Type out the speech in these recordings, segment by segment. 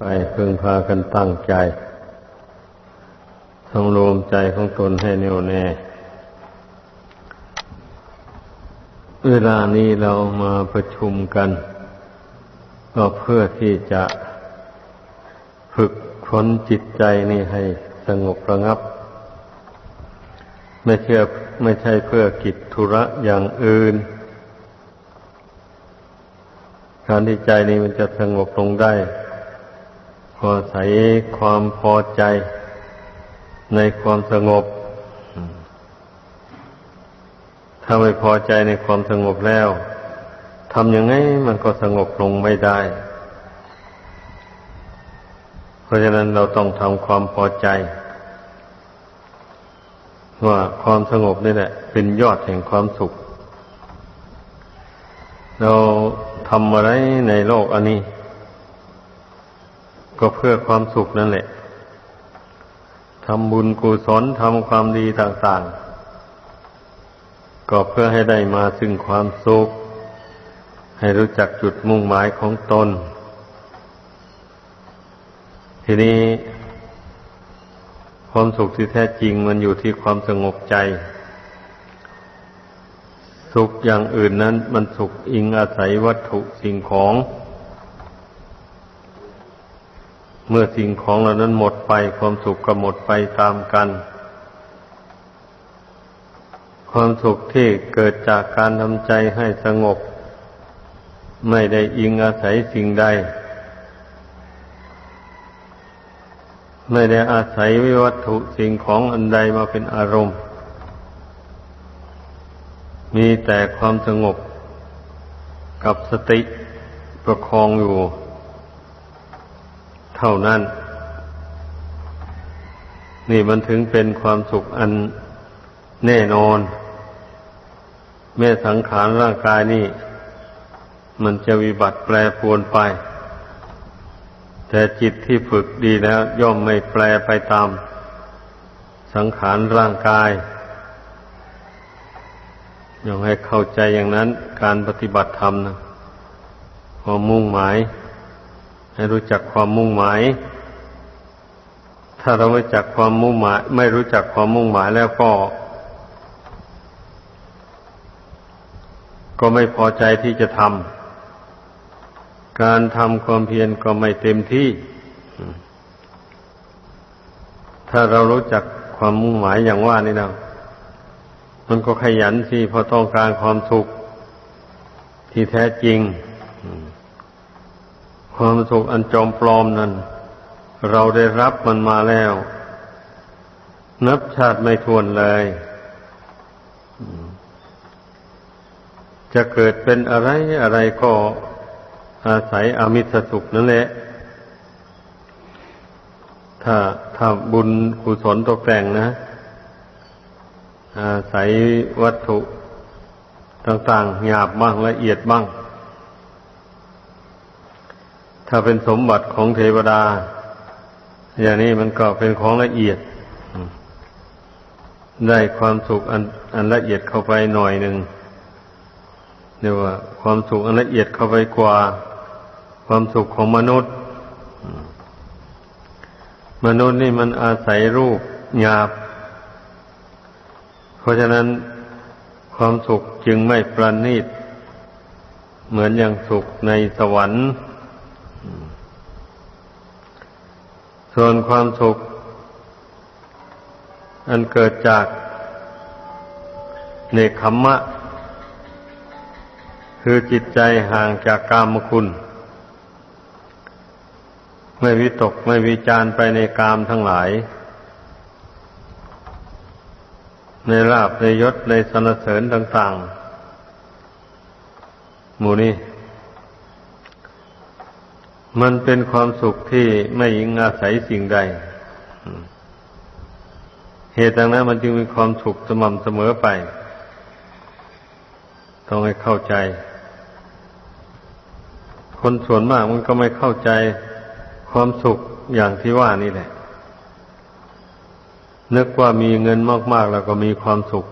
ไปพึงพากันตั้งใจทำรวมใจของตนให้แน่วแน่ เวลานี้เรามาประชุมกัน ก็เพื่อที่จะฝึกฝนจิตใจนี่ให้สงบระงับ ไม่เชื่อไม่ใช่เพื่อกิจธุระอย่างอื่นการที่ใจนี้มันจะสงบลงได้ พอใส่ความพอใจในความสงบ ถ้าไม่พอใจในความสงบแล้วทำยังไงมันก็สงบลงไม่ได้ เพราะฉะนั้นเราต้องทำความพอใจ ว่าความสงบนี่แหละ เป็นยอดแห่งความสุข เราทำอะไรในโลกอันนี้ ก็เพื่อความสุขนั่นแหละทำบุญกุศลทำความดีต่าง ๆ ก็เพื่อให้ได้มาซึ่งความสุข ให้รู้จักจุดมุ่งหมายของตน ทีนี้ความสุขที่แท้จริงมันอยู่ที่ความสงบใจ สุขอย่างอื่นนั้นมันสุขอิงอาศัยวัตถุสิ่งของ เมื่อสิ่งของเหล่านั้นหมดไปความสุขก็หมดไปตามกัน ความสุขที่เกิดจากการทำใจให้สงบ ไม่ได้อิงอาศัยสิ่งใด ไม่ได้อาศัยวิวัตถุสิ่งของอันใดมาเป็นอารมณ์ มีแต่ความสงบกับสติประคองอยู่ เท่านั้น นี่มันถึงเป็นความสุขอันแน่นอน แม่สังขารร่างกายนี่ มันจะวิบัติแปรปวนไป แต่จิตที่ฝึกดีแล้ว ย่อมไม่แปรไปตาม สังขารร่างกายย่อมให้เข้าใจอย่างนั้นการปฏิบัติธรรมนะความมุ่งหมาย ให้รู้จักความมุ่งหมาย ถ้าเราไม่จักความมุ่งหมาย ไม่รู้จักความมุ่งหมายแล้วก็ ก็ไม่พอใจที่จะทำการทำความเพียรก็ไม่เต็มที่ ถ้าเรารู้จักความมุ่งหมายอย่างว่านี่นะมันก็ขยันสิพราะต้องการความสุขที่แท้จริง ความสุขอันจอมปลอมนั้น เราได้รับมันมาแล้ว นับชาติไม่ทวนเลย จะเกิดเป็นอะไรอะไรก็อาศัยอมิสสุขนั่นแหละ ถ้าถ้าบุญกุศลตกแต่งนะ อาศัยวัตถุต่างๆหยาบบ้างละเอียดบ้าง ถ้าเป็นสมบัติของเทวดา อย่างนี้มันก็เป็นของละเอียด ได้ความสุขอันอันละเอียดเข้าไปหน่อยหนึ่งเรียกว่า ความสุขอันละเอียดเข้าไปกว่า ความสุขของมนุษย์ มนุษย์นี่มันอาศัยรูปหยาบ เพราะฉะนั้นความสุขจึงไม่ประณีต เหมือนอย่างสุขในสวรรค์ ส่วนความสุข อันเกิดจากเนคขมมะ คือจิตใจห่างจากกามคุณ ไม่วิตกไม่วิจารไปในกามทั้งหลาย ในลาบในยศในสนเสริญต่าง ๆ หมู่นี้ มันเป็นความสุขที่ไม่ยิงอาศัยสิ่งใด เหตุดังนั้นมันจึงมีความสุขสม่ำเสมอไป ต้องให้เข้าใจ คนส่วนมากมันก็ไม่เข้าใจความสุขอย่างที่ว่านี่แหละ นึกว่ามีเงินมากๆแล้วก็มีความสุข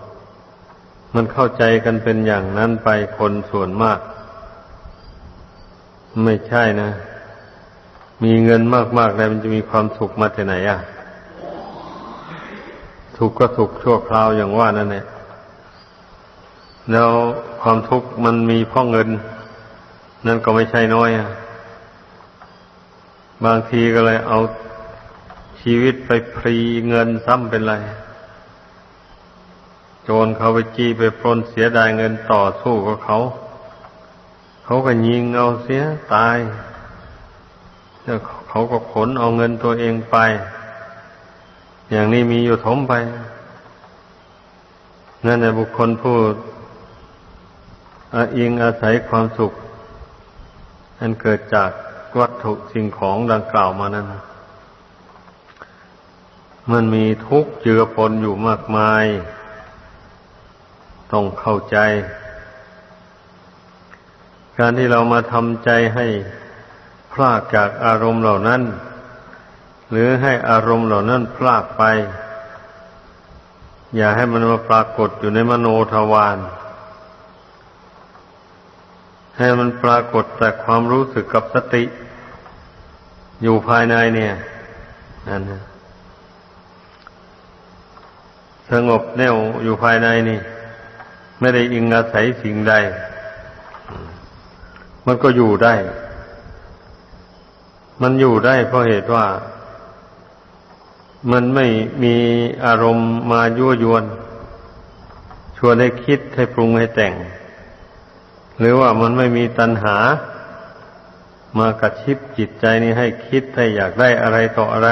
มันเข้าใจกันเป็นอย่างนั้นไปคนส่วนมาก ไม่ใช่นะ มีเงินมากๆแล้วมันจะมีความสุขมาที่ไหนอะสุกข์ก็สุขชั่วคราวอย่างว่านั่นแหละแล้วความทุกข์มันมีเพ่อเงิน นั่นก็ไม่ใช่น้อยอะบางทีก็เลยเอาชีวิตไปพรีเงินซ้ำเป็นไร โจรเขาไปจี้ไปปล้นเสียดายเงินต่อสู้กับเขา เขาก็ยิงเอาเสียตาย เขาก็ขนเอาเงินตัวเองไป อย่างนี้มีอยู่ถมไป นั่นแหละบุคคลผู้อิงอาศัยความสุข อันเกิดจากวัตถุสิ่งของดังกล่าวมานั้นนะมันมีทุกข์เจือปนอยู่มากมาย ต้องเข้าใจ การที่เรามาทำใจให้ พลากจากอารมณ์เหล่านั้น หรือให้อารมณ์เหล่านั้นพลากไป อย่าให้มันมาปรากฏอยู่ในมโนทวารให้มันปรากฏแต่ความรู้สึกกับสติ อยู่ภายในเนี่ยนั่นนะสงบแน่วอยู่ภายในนี่ ไม่ได้อิงอาศัยสิ่งใด มันก็อยู่ได้ มันอยู่ได้เพราะเหตุว่า มันไม่มีอารมณ์มายั่วยวน ชวนให้คิดให้ปรุงให้แต่ง หรือว่ามันไม่มีตัณหา มากระชิบจิตใจนี้ให้คิดให้อยากได้อะไรต่ออะไร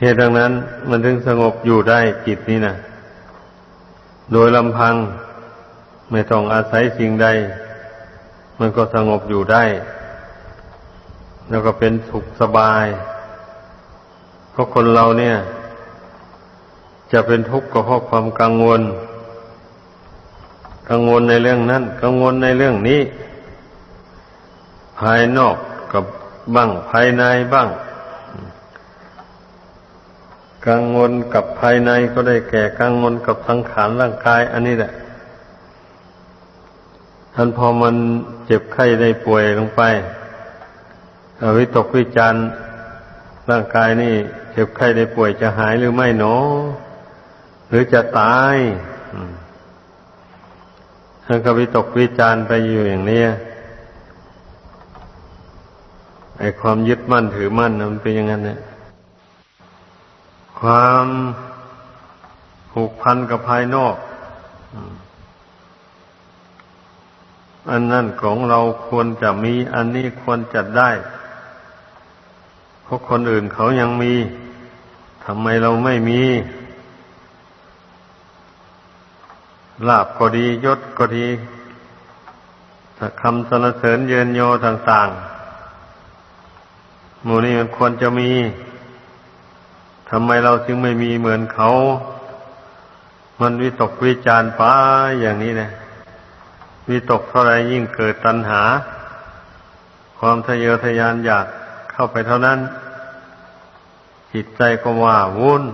เหตุดังนั้น มันถึงสงบอยู่ได้จิตนี้นะโดยลำพัง ไม่ต้องอาศัยสิ่งใด มันก็สงบอยู่ได้ แล้วก็เป็นสุขสบาย เพราะคนเราเนี่ย จะเป็นทุกข์ก็เพราะความกังวล กังวลในเรื่องนั้น กังวลในเรื่องนี้ ภายนอกกับบ้างภายในบ้าง กังวลกับภายในก็ได้แก่กังวลกับสังขารร่างกาย อันนี้แหละ ท่านพอมันเจ็บไข้ได้ป่วยลงไปอวิตกวิจารร่างกายนี่เจ็บไข้ได้ป่วยจะหายหรือไม่หนอ หรือจะตายท่านก็วิตกวิจารไปอยู่อย่างนี้ไอความยึดมั่นถือมั่นมันเป็นอย่างนั้นเนี่ยความผูกพันกับภายนอก อันนั่นของเราควรจะมี อันนี้ควรจะได้เพราะคนอื่นเขายังมีทำไมเราไม่มีลาบก็ดียศก็ดีคำสรรเสริญเยินโยต่างๆหมู่นี้มันควรจะมีทำไมเราจึงไม่มีเหมือนเขา มันวิตกวิจารไปอย่างนี้นะ วิตกเท่าไรยิ่งเกิดตัณหา ความทะเยอทะยานอยากเข้าไปเท่านั้น จิตใจก็ว่าวุ่น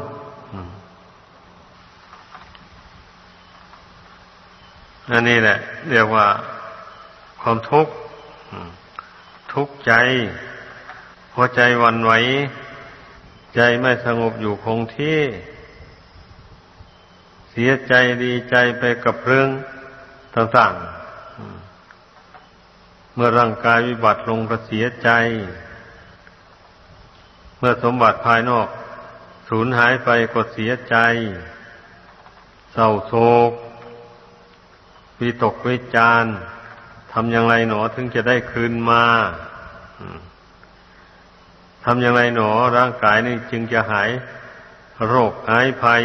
อันนี้แหละ เรียกว่าความทุกข์ทุกข์ใจหัวใจวันไหว ใจไม่สงบอยู่คงที่ เสียใจดีใจไปกับเรื่องต่างๆ เมื่อร่างกายวิบัติลงก็เสียใจ เมื่อสมบัติภายนอกสูญหายไปก็เสียใจ เศร้าโศกวิตกวิจารทำอย่างไรหนอถึงจะได้คืนมาทำอย่างไรหนอร่างกายนี่จึงจะหาย โรคหายภัย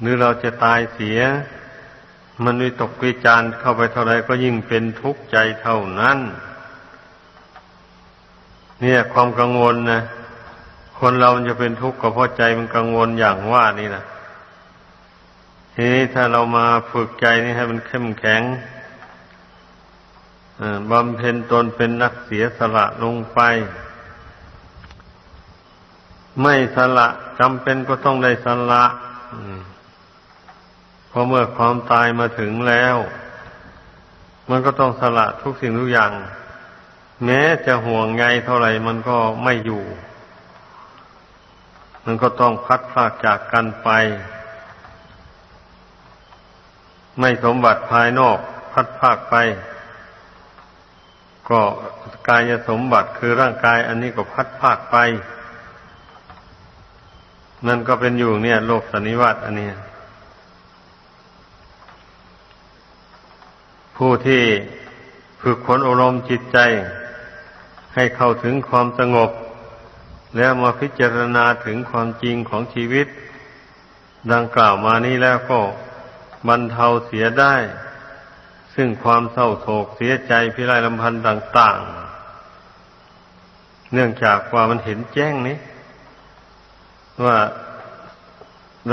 หรือเราจะตายเสีย มันวิตกวิจารเข้าไปเท่าไรก็ยิ่งเป็นทุกข์ใจเท่านั้น เนี่ยความกังวลนะคนเราจะเป็นทุกข์ก็เพราะใจมันกังวลอย่างว่านี่นะทีนี้ถ้าเรามาฝึกใจนี่ให้มันเข้มแข็งบำเพ็ญตนเป็นนักเสียสละลงไป ไม่สละจำเป็นก็ต้องได้สละเพ ราะเมื่อความตายมาถึงแล้ว มันก็ต้องสละทุกสิ่งทุกอย่าง แม้จะห่วงใยเท่าไหร่มันก็ไม่อยู่ มันก็ต้องพัดพากจากกันไป ไม่สมบัติภายนอกพัดพากไป ก็กายสมบัติคือร่างกายอันนี้ก็พัดพากไปมันก็เป็นอยู่เนี่ย โลกสันนิวัตอันเนี้ย ผู้ที่ฝึกฝนอารมณ์จิตใจ ให้เข้าถึงความสงบ แล้วมาพิจารณาถึงความจริงของชีวิต ดังกล่าวมานี้แล้วก็บรรเทาเสียได้ ซึ่งความเศร้าโศกเสียใจพิไรลำพันธ์ต่าง ๆ เนื่องจากว่ามันเห็นแจ้งนี้ ว่า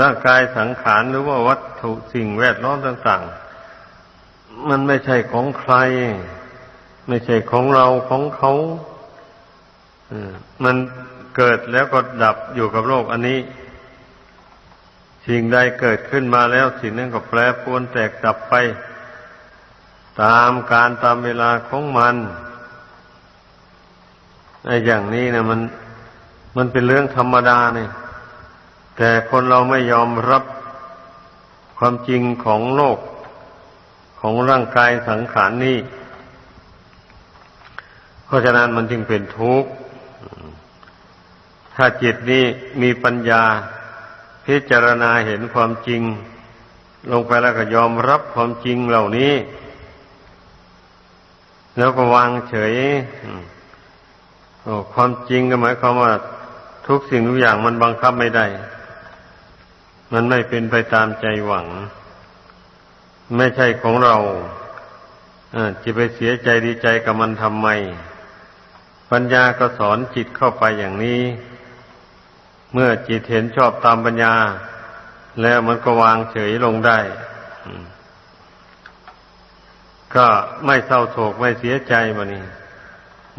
ร่างกายสังขารหรือว่าวัตถุสิ่งแวดล้อมต่าง ๆ มันไม่ใช่ของใคร ไม่ใช่ของเราของเขามันเกิดแล้วก็ดับอยู่กับโลกอันนี้ สิ่งใดเกิดขึ้นมาแล้วสิ่งนั้นก็แปรปรวนแตกดับไป ตามการตามเวลาของมันไอ้อย่างนี้นะมัน มันเป็นเรื่องธรรมดาเนี่ยแต่คนเราไม่ยอมรับความจริงของโลก ของร่างกายสังขารนนี้เพราะฉะนั้นมันจึงเป็นทุกข์ ถ้าจิตนี้มีปัญญาพิจารณาเห็นความจริง ลงไปแล้วก็ยอมรับความจริงเหล่านี้ แล้วก็วางเฉยความจริงก็หมายความว่า ทุกสิ่งทุกอย่างมันบังคับไม่ได้ มันไม่เป็นไปตามใจหวัง ไม่ใช่ของเราจะไปเสียใจดีใจกับมันทำไม ปัญญาก็สอนจิตเข้าไปอย่างนี้ เมื่อจิตเห็นชอบตามปัญญา แล้วมันก็วางเฉยลงได้ ก็ไม่เศร้าโศกไม่เสียใจมานี่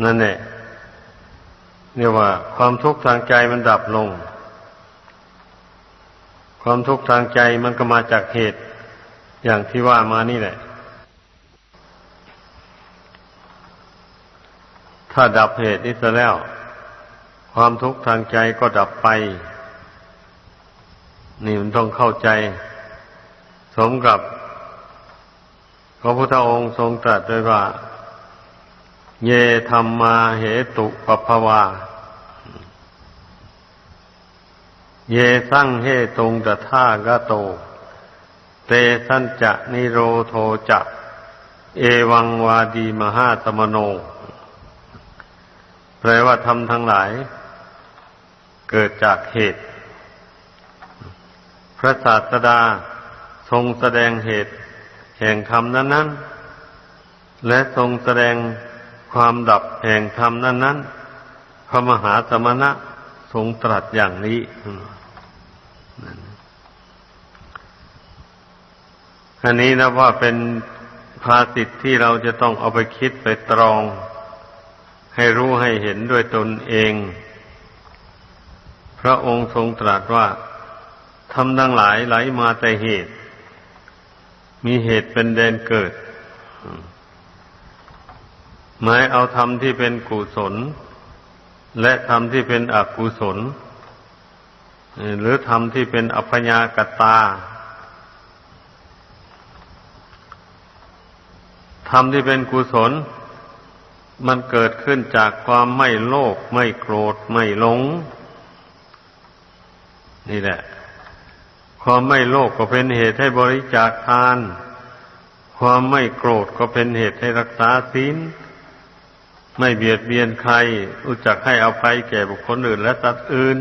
นั่นแหละเรียกว่า ความทุกข์ทางใจมันดับลง ความทุกข์ทางใจมันก็มาจากเหตุ อย่างที่ว่ามานี่แหละ ถ้าดับเหตุนี้ซะแล้ว ความทุกข์ทางใจก็ดับไป นี่มันต้องเข้าใจ สมกับพระพุทธองค์ทรงตรัสไว้ว่า เยธรรมมาเหตุปภาวาเยสังเฮตงตถากโต เตสันจะนิโรโทจะเอวังวาดีมหาสมโน แปลว่าทำทั้งหลาย เกิดจากเหตุ พระศาสดาทรงแสดงเหตุ แห่งธรรมนั้น ๆ และทรงแสดงความดับแห่งธรรมนั้น ๆ พระมหาสมณะทรงตรัสอย่างนี้ อันนี้นะว่าเป็นภาสิทธิ์ที่เราจะต้องเอาไปคิดไปตรอง ให้รู้ให้เห็นด้วยตนเอง พระองค์ทรงตรัสว่าทำดังหลายไหลมาแต่เหตุ มีเหตุเป็นแดนเกิด หมายเอาธรรมที่เป็นกุศล และธรรมที่เป็นอกุศล หรือธรรมที่เป็นอัพยากตา ธรรมที่เป็นกุศล มันเกิดขึ้นจากความไม่โลภไม่โกรธไม่หลง นี่แหละ ความไม่โลภกก็เป็นเหตุให้บริจาคทาน ความไม่โกรธก็เป็นเหตุให้รักษาศีลไม่เบียดเบียนใคร รู้จักให้อภัยแก่บุคคลอื่นและสัตว์อื่น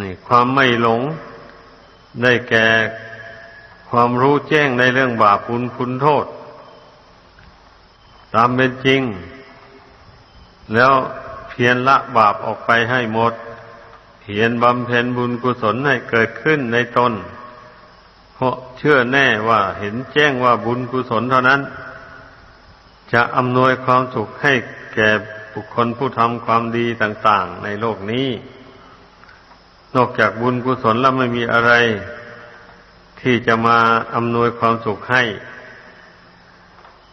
นี่ ความไม่หลง ได้แก่ ความรู้แจ้งในเรื่องบาปคุณคุณโทษ ตามเป็นจริง แล้วเพียรละบาปออกไปให้หมด เพียรบำเพ็ญบุญกุศลให้เกิดขึ้นในตนเพราะเชื่อแน่ว่าเห็นแจ้งว่าบุญกุศลเท่านั้น จะอำนวยความสุขให้แก่บุคคลผู้ทำความดีต่าง ๆ ในโลกนี้ นอกจากบุญกุศลแล้วไม่มีอะไร ที่จะมาอำนวยความสุขให้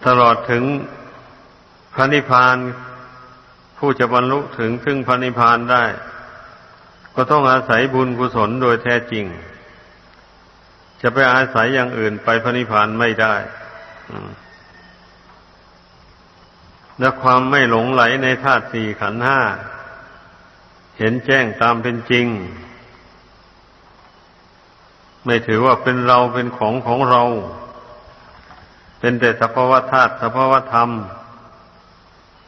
ตลอดถึงพระนิพพาน ผู้จะบรรลุถึงซึ่งพระนิพพานได้ ก็ต้องอาศัยบุญกุศลโดยแท้จริง จะไปอาศัยอย่างอื่นไปพระนิพพานไม่ได้และความไม่หลงไหลในธาตุสี่ขันธ์ห้า เห็นแจ้งตามเป็นจริง ไม่ถือว่าเป็นเราเป็นของของเรา เป็นแต่สภาวธาตุสภาวธรรม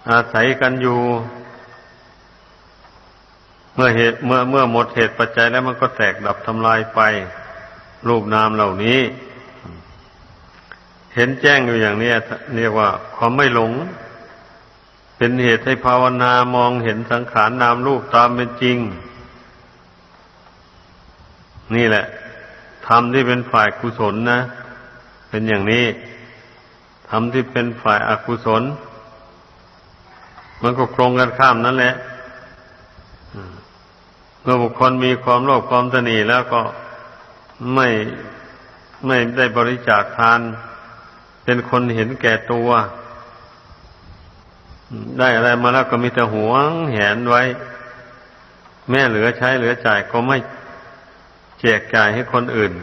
อาศัยกันอยู่ เมื่อเหตุเมื่อเมื่อหมดเหตุปัจจัยแล้วมันก็แตกดับทำลายไป รูปนามเหล่านี้ เห็นแจ้งอยู่อย่างนี้เรียกว่าความไม่หลง เป็นเหตุให้ภาวนามองเห็นสังขารนามรูปตามเป็นจริง นี่แหละ ธรรมที่เป็นฝ่ายกุศลนะ เป็นอย่างนี้ธรรมที่เป็นฝ่ายอกุศล มันก็ตรงกันข้ามนั่นแหละเมื่อบุคคลมีความโลภความตนีแล้วก็ไม่ไม่ได้บริจาคทาน เป็นคนเห็นแก่ตัว ได้อะไรมาแล้วก็มีแต่หวงแหนไว้ แม่เหลือใช้เหลือจ่ายก็ไม่ แจกจ่ายให้คนอื่น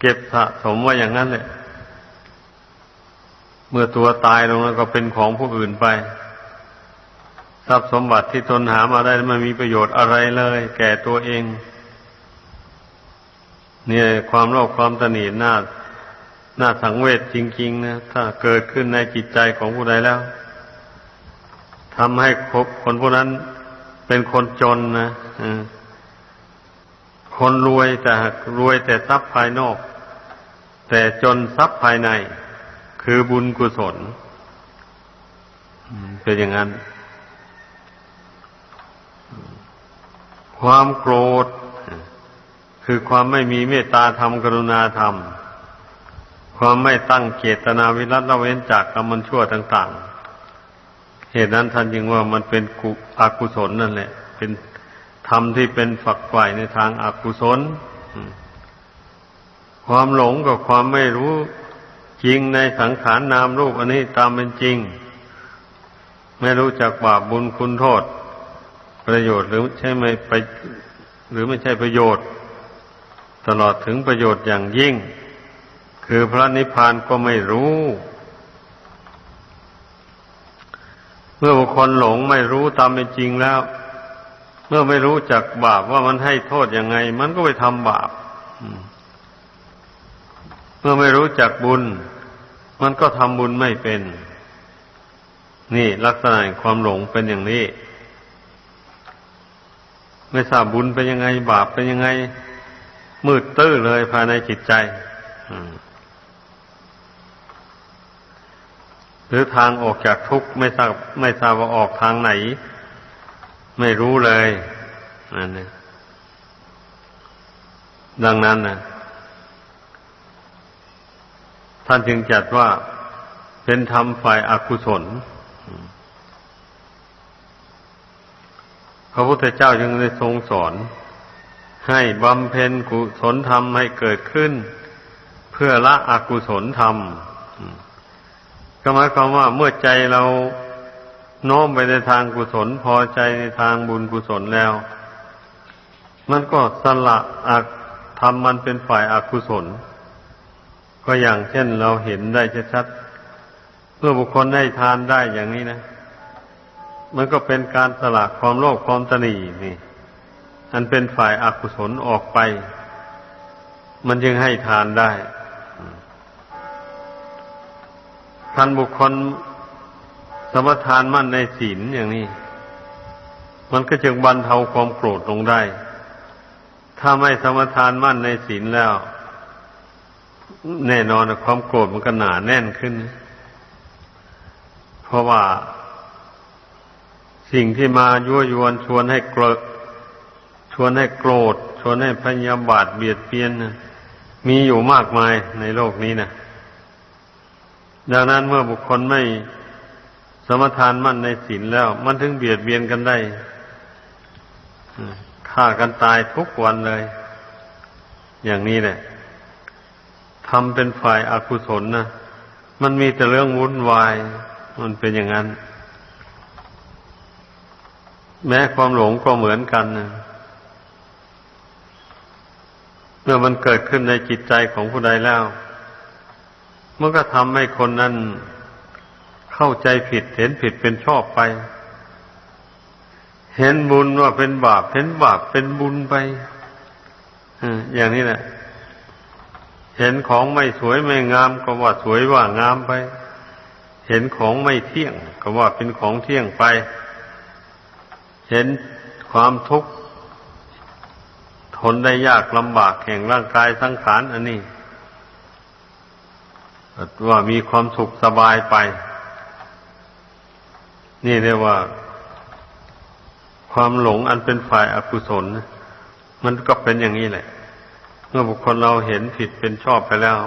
เก็บสะสมไว้อย่างนั้นแหละ เมื่อตัวตายลงแล้วก็เป็นของผู้อื่นไป ทรัพย์สมบัติที่ตนหามาได้ไม่มีประโยชน์อะไรเลย แก่ตัวเอง เนี่ยความโลภความตนีน่าน่าสังเวชจริง ๆ นะ ถ้าเกิดขึ้นในจิตใจของผู้ใดแล้วทำให้คนผู้นั้นเป็นคนจนนะอืม คนรวยแต่รวยแต่ทรัพย์ภายนอก แต่จนทรัพย์ภายใน คือบุญกุศลเป็นอย่างนั้น ความโกรธ คือความไม่มีเมตตาธรรมกรุณาธรรม ความไม่ตั้งเจตนาวิรัตละเว้นจากกรรมชั่วต่าง ๆ เหตุนั้นท่านจึงว่ามันเป็นกุอกุศลนั่นแหละ เป็น ธรรมที่เป็นฝักใฝ่ในทางอากุศล ความหลงกับความไม่รู้จริงในสังขารนามรูปอันนี้ตามเป็นจริง ไม่รู้จักบาปบุญคุณโทษ ประโยชน์หรือใช่ไม่ไป หรือไม่ใช่ประโยชน์ ตลอดถึงประโยชน์อย่างยิ่ง คือพระนิพพานก็ไม่รู้ เมื่อบุคคลหลงไม่รู้ตามเป็นจริงแล้ว มื่อไม่รู้จักบาปว่ามันให้โทษยังไง มันก็ไปทำบาปเมื่อไม่รู้จักบุญ มันก็ทำบุญไม่เป็น นี่ลักษณะความหลงเป็นอย่างนี้ ไม่ทราบบุญเป็นยังไง บาปเป็นยังไง มืดตื้อเลยภายในจิตใจหรือทางออกจากทุกข์ไม่ทราบไม่ทราบว่าออกทางไหน ไม่รู้เลยนั่นนะดังนั้นนะท่านจึงจัดว่าเป็นธรรมฝ่ายอากุศล พระพุทธเจ้าจึงได้ทรงสอน ให้บำเพ็ญกุศลธรรมให้เกิดขึ้น เพื่อละอกุศลธรรมก็หมายความว่าเมื่อใจเรา โน้มไปในทางกุศลพอใจในทางบุญกุศลแล้ว มันก็สละอักทำมันเป็นฝ่ายอากุศล ก็อย่างเช่นเราเห็นได้ชัดๆเมื่อบุคคลได้ทานได้อย่างนี้นะ มันก็เป็นการสละความโลภความตนีนี่ อันเป็นฝ่ายอากุศลออกไป มันจึงให้ทานได้ท่านบุคคล สมทานมั่นในศีลอย่างนี้ มันก็จึงบรรเทาความโกรธลงได้ ถ้าไม่สมทานมั่นในศีลแล้ว แน่นอนความโกรธมันก็หนาแน่นขึ้น เพราะว่าสิ่งที่มายั่วยวนชวนให้โกรธชวนให้โกรธ ชวนให้พยาบาทเบียดเบียนนะมีอยู่มากมายในโลกนี้นะดังนั้นเมื่อบุคคลไม่ สมทานมั่นในศีลแล้ว มันถึงเบียดเบียนกันได้ฆ่ากันตายทุกวันเลย อย่างนี้แหละทำเป็นฝ่ายอากุศลนะมันมีแต่เรื่องวุ่นวาย มันเป็นอย่างนั้น แม้ความหลงก็เหมือนกันนะเมื่อมันเกิดขึ้นในจิตใจของผู้ใดแล้วมันก็ทำให้คนนั้น เข้าใจผิดเห็นผิดเป็นชอบไป เห็นบุญว่าเป็นบาป เห็นบาปเป็นบุญไปอ่าอย่างนี้แหละเห็นของไม่สวยไม่งามก็ว่าสวยว่างามไป เห็นของไม่เที่ยง ก็ว่าเป็นของเที่ยงไป เห็นความทุกข์ทนได้ยากลำบากแห่งร่างกายสังขารอันนี้ว่ามีความสุขสบายไป นี่เรียกว่า ความหลงอันเป็นฝ่ายอากุศล มันก็เป็นอย่างนี้แหละ เมื่อบุคคลเราเห็นผิดเป็นชอบไปแล้ว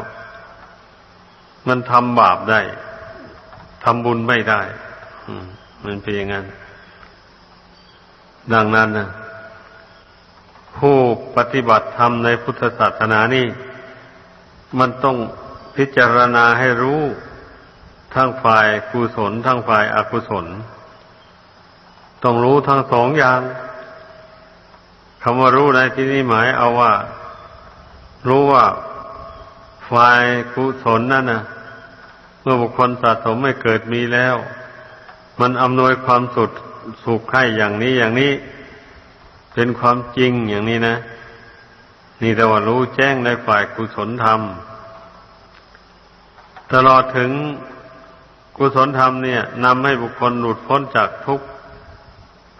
มันทำบาปได้ทำบุญไม่ได้มมันเป็นอย่างนั้น ดังนั้นนะผู้ปฏิบัติธรรมในพุทธศาสนานี่ มันต้องพิจารณาให้รู้ ทั้งฝ่ายกุศล ทั้งฝ่ายอกุศล ต้องรู้ทั้งสองอย่างคำว่ารู้ในที่นี้หมายเอาว่า รู้ว่าฝ่ายกุศลนั่นนะเมื่อบุคคลสะสมไม่เกิดมีแล้ว มันอำนวยความสุขสุขให้อย่างนี้อย่างนี้ เป็นความจริงอย่างนี้นะ นี่แต่ว่ารู้แจ้งในฝ่ายกุศลธรรม ตลอดถึง กุศลธรรมเนี่ยนำให้บุคคลหลุดพ้นจากทุกข์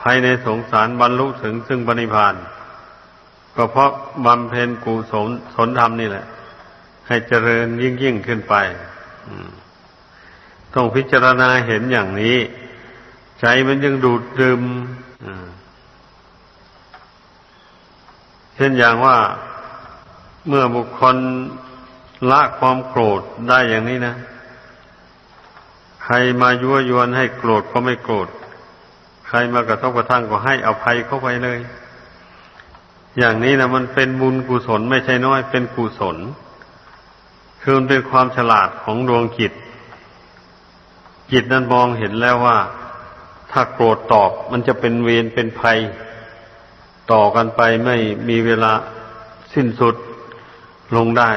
ภายในสงสารบรรลุถึงซึ่งปณิพานก็เพราะบำเพ็ญกุศลสนธรรมนี่แหละ ให้เจริญยิ่งยิ่งขึ้นไปต้องพิจารณาเห็นอย่างนี้ ใจมันยังดูดดื่มเช่นอย่างว่าเมื่อบุคคลละความโกรธได้อย่างนี้นะ ใครมายั่วยวนให้โกรธก็ไม่โกรธ ใครมากระทบกระทั่งก็ให้อภัยเข้าไปเลย อย่างนี้นะมันเป็นบุญกุศลไม่ใช่น้อย เป็นกุศล คือมันเป็นความฉลาดของดวงจิต จิตนั้นมองเห็นแล้วว่า ถ้าโกรธตอบมันจะเป็นเวรเป็นภัย ต่อกันไปไม่มีเวลาสิ้นสุดลงได้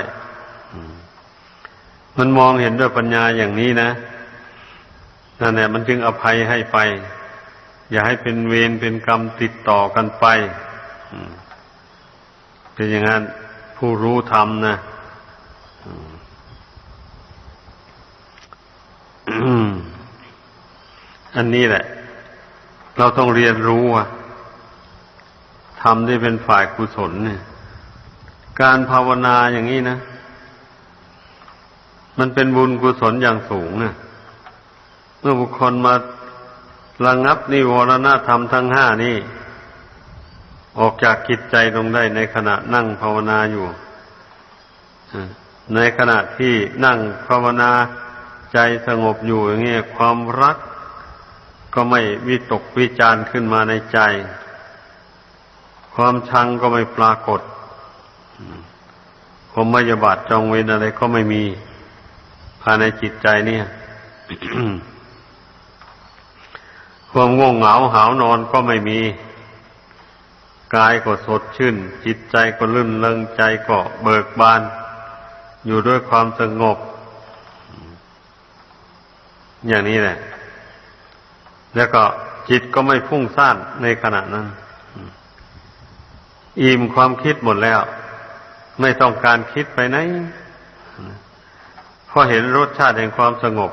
มันมองเห็นด้วยปัญญาอย่างนี้นะ นั่นแหละมันจึงอภัยให้ไป อย่าให้เป็นเวรเป็นกรรมติดต่อกันไปเป็นอย่างนั้นผู้รู้ธรรมนะอันนี้แหละ เราต้องเรียนรู้ว่าทำได้เป็นฝ่ายกุศลเนี่ย การภาวนาอย่างนี้นะ มันเป็นบุญกุศลอย่างสูงนะ เมื่อบุคคลมาระงับนิวรณธรรมทั้งห้านี่ออกจากกิจใจลงได้ในขณะนั่งภาวนาอยู่ ในขณะที่นั่งภาวนาใจสงบอยู่อย่างนี้ความรักก็ไม่วิตกวิจารขึ้นมาในใจ ความชังก็ไม่ปรากฏความไม่ยบาดจองเวรอะไรก็ไม่มีภายในจิตใจเนี่ย ความง่วงเหงาหาวนอนก็ไม่มี กายก็สดชื่น จิตใจก็ลื่นเริงใจก็เบิกบาน อยู่ด้วยความสงบ อย่างนี้แหละ แล้วก็จิตก็ไม่ฟุ้งซ่านในขณะนั้น อิ่มความคิดหมดแล้ว ไม่ต้องการคิดไปไหนเพราะเห็นรสชาติแห่งความสงบ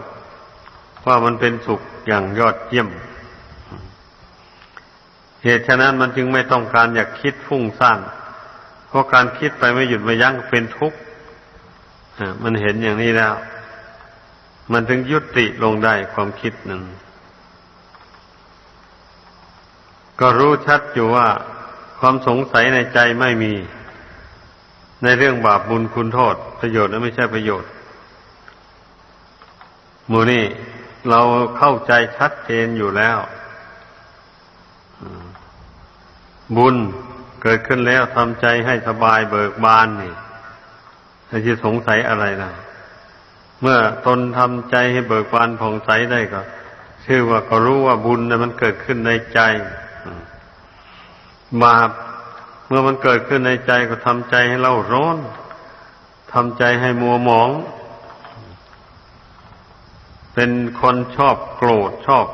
ว่ามันเป็นสุขอย่างยอดเยี่ยม เหตุฉะนั้นมันจึงไม่ต้องการอยากคิดฟุ้งซ่านเพราะการคิดไปไม่หยุดไม่ยั้งเป็นทุกข์มันเห็นอย่างนี้แล้ว มันถึงยุติลงได้ความคิดนั้นก็รู้ชัดอยู่ว่าความสงสัยในใจไม่มี ในเรื่องบาปบุญคุณโทษ ประโยชน์และไม่ใช่ประโยชน์มูนี่เราเข้าใจชัดเจนอยู่แล้ว บุญเกิดขึ้นแล้วทำใจให้สบายเบิกบานนี่จะสงสัยอะไรนะเมื่อตนทำใจให้เบิกบานผ่องใสได้ก็ ชื่อว่าก็รู้ว่าบุญนะมันเกิดขึ้นในใจมบาปเมื่อมันเกิดขึ้นในใจก็ทำใจให้เราร้อนทำใจให้มัวหมอง เป็นคนชอบโกรธชอบ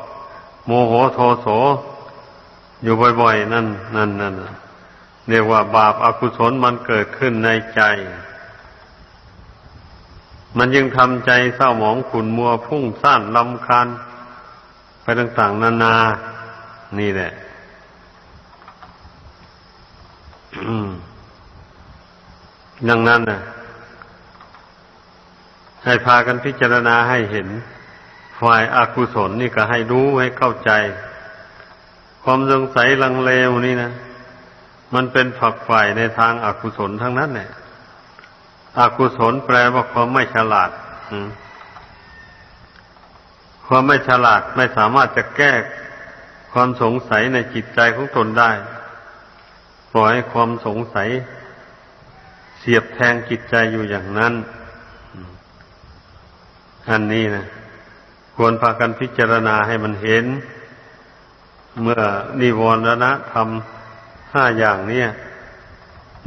โมโหโทโส อยู่บ่อยๆ นั่นนั่นนั่นเรียกว่าบาปอากุศลมันเกิดขึ้นในใจ มันยังทำใจเศร้าหมองขุนมัวพุ่งซ่านลำคาญไปต่างๆ นานา นี่แหละดังนั้นนะให้พากันพิจารณาให้เห็น ฝ่ายอากุศลนี่ก็ให้รู้ให้เข้าใจ ความสงสัยลังเลวนี่นะ มันเป็นฝักใฝ่ในทางอากุศลทั้งนั้นเนี่ยอกุศลแปลว่าความไม่ฉลาดความไม่ฉลาดไม่สามารถจะแก้ความสงสัยในจิตใจของตนได้ ปล่อยความสงสัย เสียบแทงจิตใจอยู่อย่างนั้นอันนี้นะควรพากันพิจารณาให้มันเห็น เมื่อนิวรณธรรมห้าอย่างเนี้ย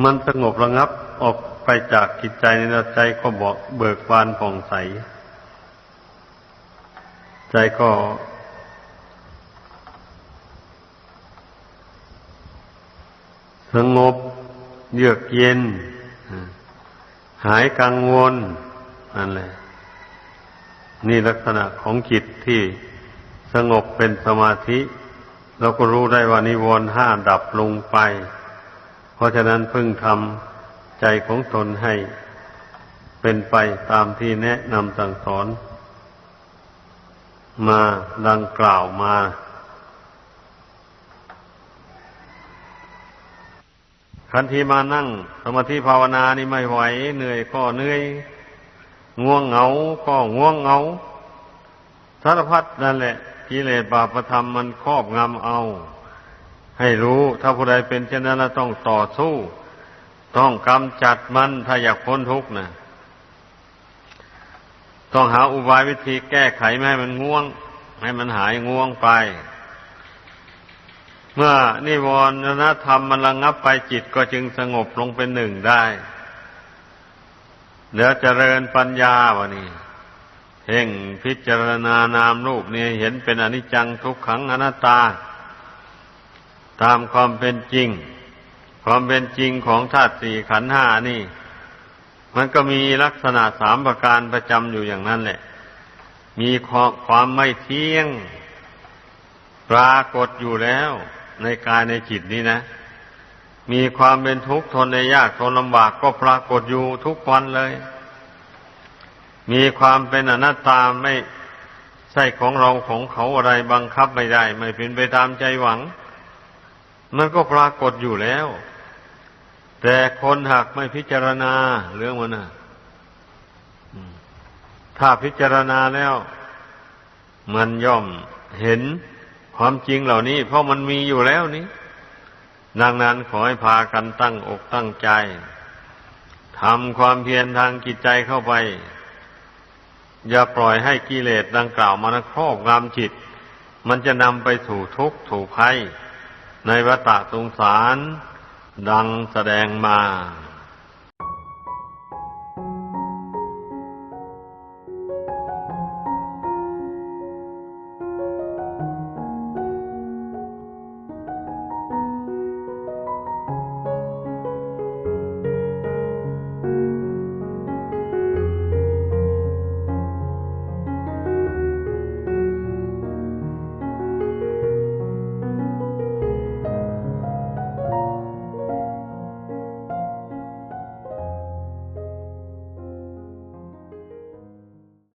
มันสงบระงับออกไปจากจิตใจในใจก็บอกเบิกบานผ่องใส ใจก็สงบเยือกเย็น หายกังวลนั่นแหละนี่ลักษณะของจิตที่สงบเป็นสมาธิ เราก็รู้ได้ว่านิวรณ์ห้าดับลงไป เพราะฉะนั้นพึ่งทำใจของตนให้เป็นไปตามที่แนะนำสั่งสอน มาดังกล่าวมา คันทีมานั่ง สมาธิภาวนานี่ไม่ไหว เหนื่อยก็เหนื่อย ง่วงเหงา ก็ง่วงเหงาสารพัดนั่นแหละ กิเลสบาปธรรมมันครอบงำเอา ให้รู้ถ้าผู้ใดเป็นเช่นนั้นต้องต่อสู้ ต้องกำจัดมันถ้าอยากพ้นทุกข์นะต้องหาอุบายวิธีแก้ไขไม่ให้มันง่วง ให้มันหายง่วงไป เมื่อนิวรณธรรมมันระงับไปจิตก็จึงสงบลงเป็นหนึ่งได้ เดี๋ยวเจริญปัญญาวะนี่ เพ่งพิจารณานามรูปนี่เห็นเป็นอนิจจังทุกขังอนัตตา ตามความเป็นจริง ความเป็นจริงของธาตุสี่ขันห้านี่ มันก็มีลักษณะสามประการประจำอยู่อย่างนั้นแหละ มีความความไม่เที่ยง ปรากฏอยู่แล้ว ในกายในจิตนี้นะ มีความเป็นทุกข์ทนในยากทนลำบากก็ปรากฏอยู่ทุกวันเลย มีความเป็นอนัตตาไม่ใช่ของเราของเขาอะไรบังคับไม่ได้ ไม่เป็นไปตามใจหวัง มันก็ปรากฏอยู่แล้ว แต่คนหากไม่พิจารณาเรื่องมันนะถ้าพิจารณาแล้ว มันย่อมเห็นความจริงเหล่านี้ เพราะมันมีอยู่แล้วนี้ดังนั้นขอให้พากันตั้งอกตั้งใจทำความเพียรทางจิตใจเข้าไป อย่าปล่อยให้กิเลสดังกล่าวมาครอบงำจิต มันจะนำไปสู่ทุกข์ถูกภัยในวัฏสงสาร ดังแสดงมา